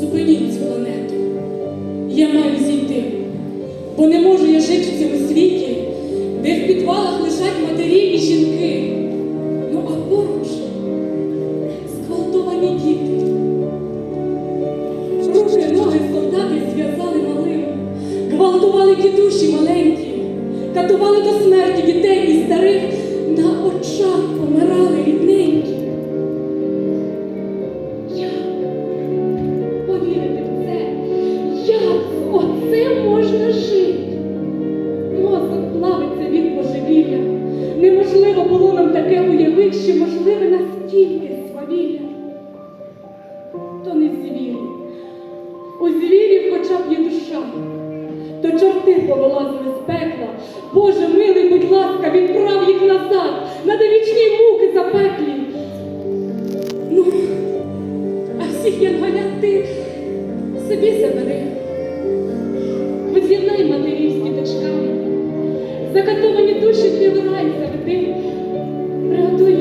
Зупиніть планету. Я маю зійти, бо не можу я жити в цьому світі, де в підвалах лежать матері і жінки. Ну а поруч зґвалтовані діти. Руки, ноги солдати зв'язали малим, гвалтували дідуші маленькі, катували до смерті дітей і старих, можна жити? Мозок плавиться від божевілля. Неможливо було нам таке уявити, що можливе настільки свавілля. То не звірі. У звірів хоча б є душа. То чорти повилазили з пекла. Боже милий, будь ласка, відправ їх назад, на довічні муки запеклі. Ну, а всіх янголят ти собі забери з'єднай матерів з діточками, закатовані душі ти вирай заведи, приготуй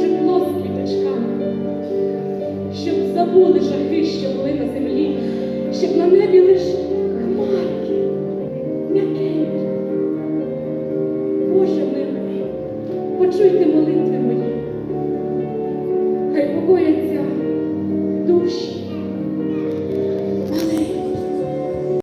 житло з квіточками, щоб забули жахи, що були на землі, щоб на небі лиш хмарки, м'якенькі. Боже милий, почуйте молитви мої, хай покояться.